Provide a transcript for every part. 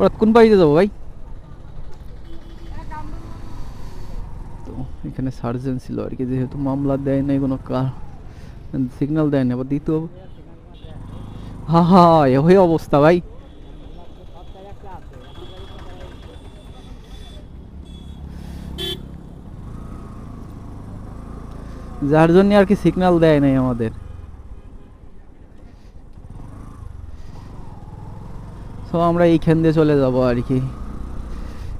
ওরা কোন বাড়িতে যাব ভাই? তো এখানে সার্জেন ছিল আর কি, যেহেতু মামলা দেয় নাই কোনো কার সিগন্যাল দেয় না আবার দিতে হবে। হা হা, এ হয়ে অবস্থা ভাই। যার জন্য আর কি সিগন্যাল দেয় নাই আমাদের। সো আমরা এইখান দিয়ে চলে যাব আর কি।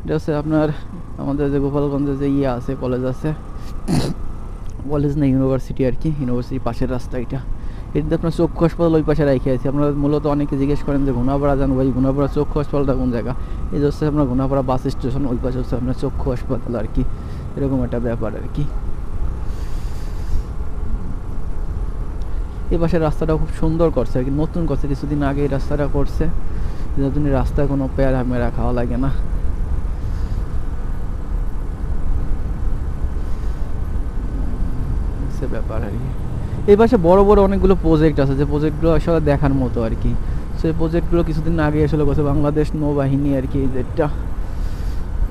এটা হচ্ছে আপনার আমাদের যে গোপালগঞ্জে যে ইয়ে আছে কলেজ আছে। কলেজ না ইউনিভার্সিটি আর কি। ইউনিভার্সিটির পাশের রাস্তা এটা। এটাতে আপনার চক্ষু হাসপাতাল ওই পাশে রেখে আছে। আমরা মূলত অনেকে জিজ্ঞেস করেন যে, ঘুনাপাড়া যান ভাই, ঘুনাপাড়া চক্ষু হাসপাতালটা কোন জায়গা? এই হচ্ছে আপনার ঘুনাপাড়া বাস স্টেশন, ওই পাশে হচ্ছে আপনার চক্ষু হাসপাতাল আর কি। এরকম একটা ব্যাপার আর কি। এই পাশের রাস্তাটা খুব সুন্দর করছে আর কি। নতুন করছে, কিছুদিন আগে এই রাস্তাটা করছে। যার জন্য রাস্তায় কোনো পেয়ারা মেরা খাওয়া লাগে না। ব্যাপার আর কি। এই পাশে বড় বড় অনেকগুলো প্রজেক্ট আছে, যে প্রজেক্টগুলো আসলে দেখার মতো আর কি। সেই প্রজেক্টগুলো কিছুদিন আগে আসলে করছে বাংলাদেশ নৌবাহিনী আর কি, এই যেটা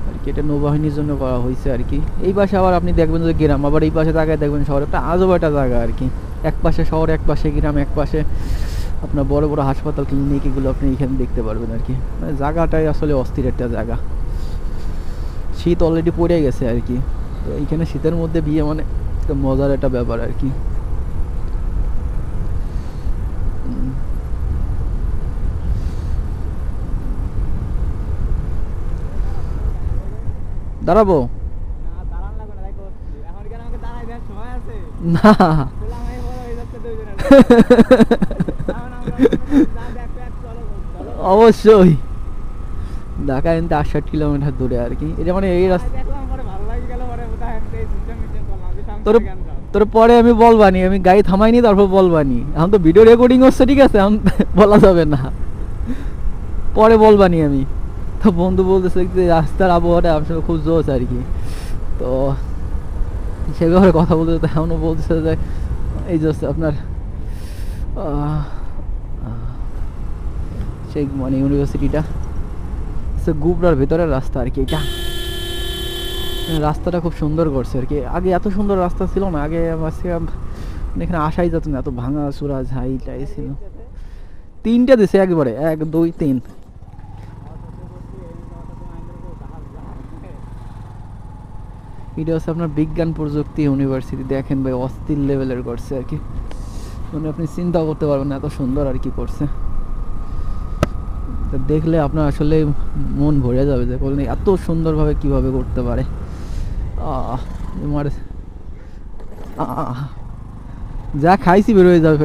আর কি, এটা নৌবাহিনীর জন্য করা হয়েছে আর কি। এই পাশে আবার আপনি দেখবেন যে গ্রাম, আবার এই পাশে তাকায় দেখবেন শহর একটা আজব একটা জায়গা আর কি। এক পাশে শহর, এক পাশে গ্রাম, এক পাশে আপনার বড় বড় হাসপাতাল ক্লিনিক এগুলো আপনি এখানে দেখতে পারবেন আর কি। মানে জায়গাটাই আসলে অস্থির একটা জায়গা। শীত অলরেডি পড়ে গেছে আর কি। তো এইখানে শীতের মধ্যে বিয়ে মানে মজার একটা ব্যাপার আর কি। দাঁড়াবো? না অবশ্যই। ঢাকা এনতে আটষট্টি কিলোমিটার দূরে আর কি। এটা মানে এই রাস্তা তোর তোর পরে আমি বলবানি আমি গাড়ি থামাইনি তারপর বলবানি। এখন তো ভিডিও রেকর্ডিং হচ্ছে ঠিক আছে এখন বলা যাবে না। পরে বলবানি আমি। তো বন্ধু বলতেছে যে রাস্তার আবহাওয়াটা আমার আসলে খুব জোস আর কি। তো সে ব্যাপারে কথা বলতে তো এমনও বলতেছে যে এই যে আপনার সেই মানে ইউনিভার্সিটিটা। সে গুবরার ভেতরের রাস্তা আর কি এটা রাস্তাটা খুব সুন্দর করছে আর কি। আগে এত সুন্দর রাস্তা ছিল না, আগে এখানে আসাই যেত না, এত ভাঙা চূড়া ঝাই টাই ছিল। তিনটা দিছে একবারে, এক, দুই, তিন। এটা হচ্ছে আপনার বিজ্ঞান প্রযুক্তি ইউনিভার্সিটি, দেখেন ভাই, অস্থির লেভেলের করছে আর কি। মানে আপনি চিন্তা করতে পারবেন না, এত সুন্দর আর কি করছে। তো দেখলে আপনার আসলে মন ভরে যাবে যে বলেন এত সুন্দরভাবে কীভাবে করতে পারে। আমার যা খাইছি বেরোয় যাবে